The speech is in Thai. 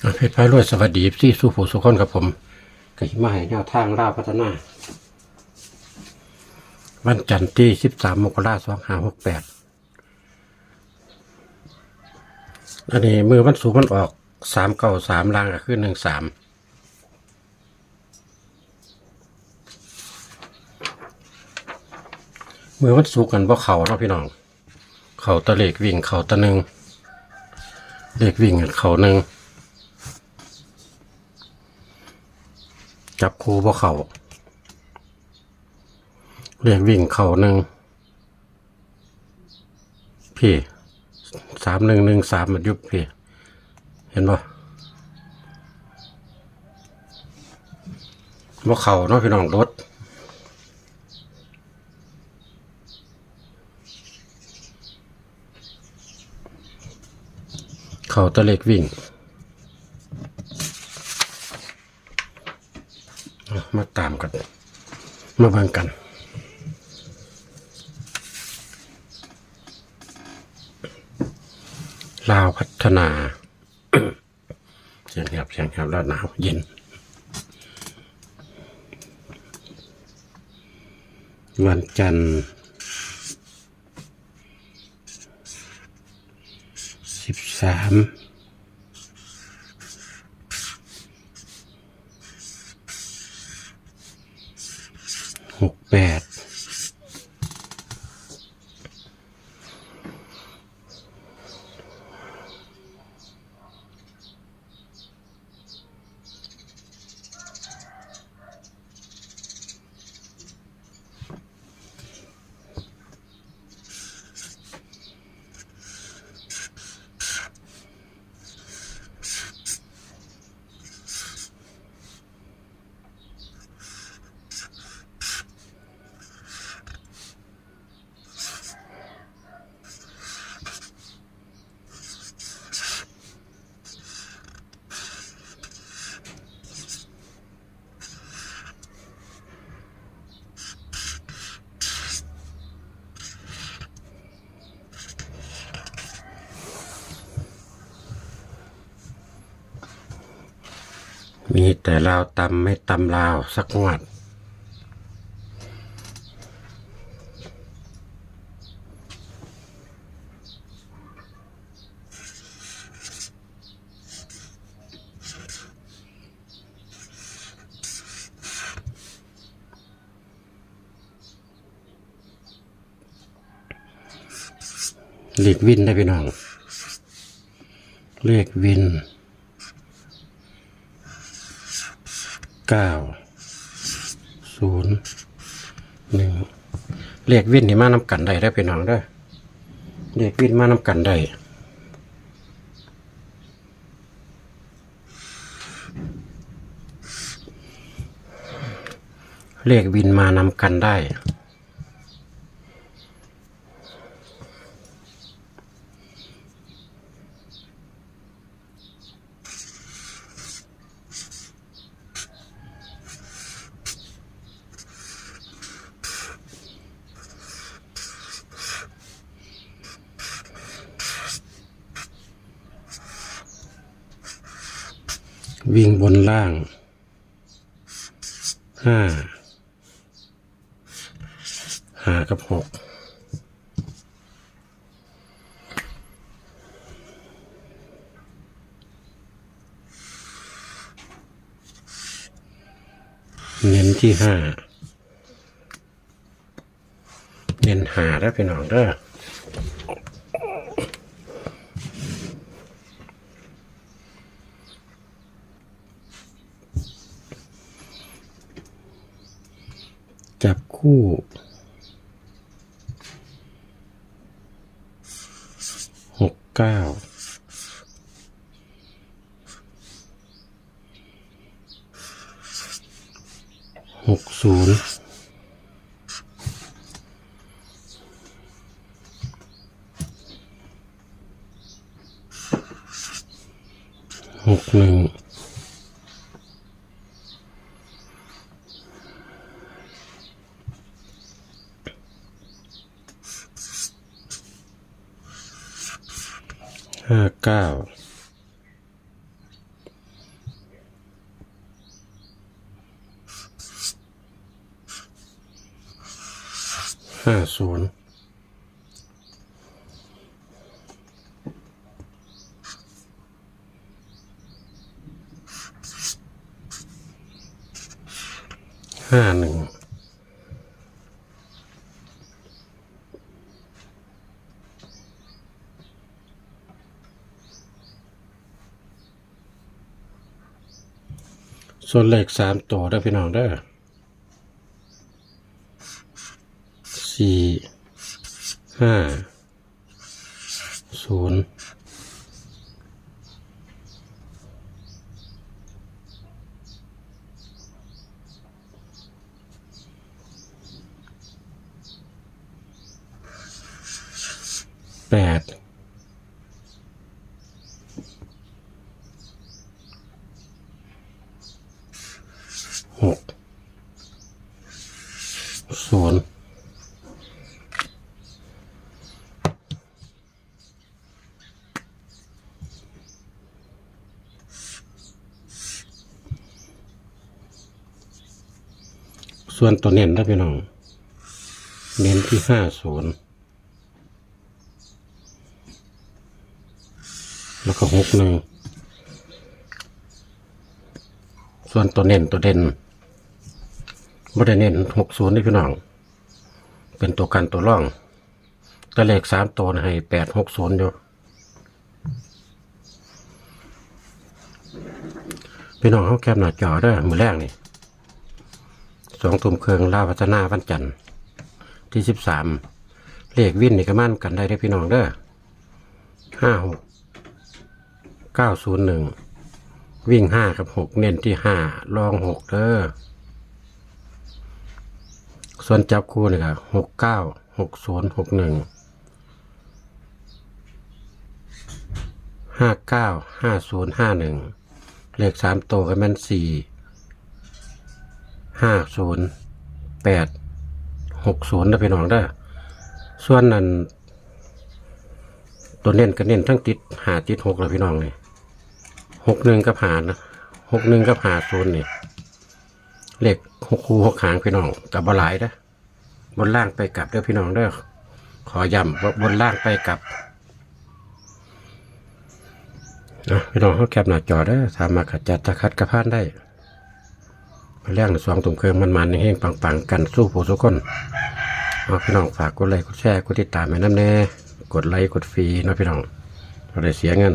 เพชรพายรวยสวัสดีที่สู้ผู้สุขคนกับผมกับหิมาให้แนวทางล่าพัฒนา วันจันทร์ที่13มกราคม2568อันนี้มือวันสูงมันออก393ล่างก็คือ13มือวันสูงกันว่าเขาเนาะพี่น้อง เขาตะเลกวิ่งเขาตะหนึ่งเลกวิ่งเขาหนึ่ง จับคู่บ่เขาเรียกวิ่งเข่าหนึ่งพี่สามหนึ่งหนึ่งสามมันยุบพี่ เห็นปะบ่เขาเนาะพี่น้องรถเขาตะเล็กวิ่ง มาตามกัน มาเบิ่งกันลาวพัฒนาเสียงแหบเสียงแหบแล้วหนาวเย็น วันจันทร์สิบสาม หก แปด มีแต่ลาวตำไม่ตำลาวสักงวดเลขวินได้พี่น้อง เลขวิน เก้าศูนย์หนึ่งเลขวินนี่มานำกันได้ได้อพี่น้องเด้อเลขวินมานำกันได้เลขวินมานำกันได้ วิ่งบนล่างห้าหากับหกเน้นที่ห้าเน้นหาได้อพี่น้องเด้อ จับ คู่ หกเก้า หกศูนย์หกหนึ่ง ห้าเก้าห้าศูนย์ห้าหนึ่ง ส่วนเลขสามตัวได้พี่น้องเด้อสี่ห้าศูนย์แปดหก ศูนย์ส่วนตัวเน้นนะพี่น้อง เน้นที่ห้าศูนย์แล้วก็หกหนึ่งส่วนตัวเน้นตัวเด่น บ่ได้เน้นหกศูนย์นี่พี่น้อง เป็นตัวกันตัวร่องแต่เลขสามตัวให้แปดหกศูนย์อยู่พี่น้องเขาแคบหน้าจอเด้มือแรกนี่สองทุ่มเครื่องลาวพัฒนาวันจันทร์ที่สิบสามเลขวินนี่ก็มั่นกันได้เด้พี่น้องเด้อห้าหกเก้าศูนย์หนึ่งวิ่งห้ากับหกเน้นที่ห้าลองหกเด้อ ส่วนจับคู่นี่ก็หกเก้าหกศูนย์หกหนึ่งห้าเก้าห้าศูนย์ห้าหนึ่งเลขสามตัวก็แม่นสี่ห้าศูนย์แปดหกศูนย์นะพี่น้องเด้ส่วนนั้นตัวเน้นก็เน้นทั้งติดหาติดหกแล้วพี่น้องเลยหกหนึ่งกับหานะหกหนึ่งกับหาศูนย์นี่ เลขหกคูหกหางพี่น้องกับบหลายนะบนล่างไปกลับเด้อพี่น้องเด้อขอย้ำว่าบนล่างไปกลับนะพี่น้องเขาแคปหน้าจอเด้อสามารถขจัดตะคัดกระพานได้มาแรงสองตุ่มเครื่องมันมันๆเฮงปังๆ กันสู้ผู้สุกคนเอาพี่น้องฝากกดไลค์กดแชร์กดติดตามให้น้ำแน่ กดไลค์กดฟรีนะพี่น้องเราได้เสียเงิน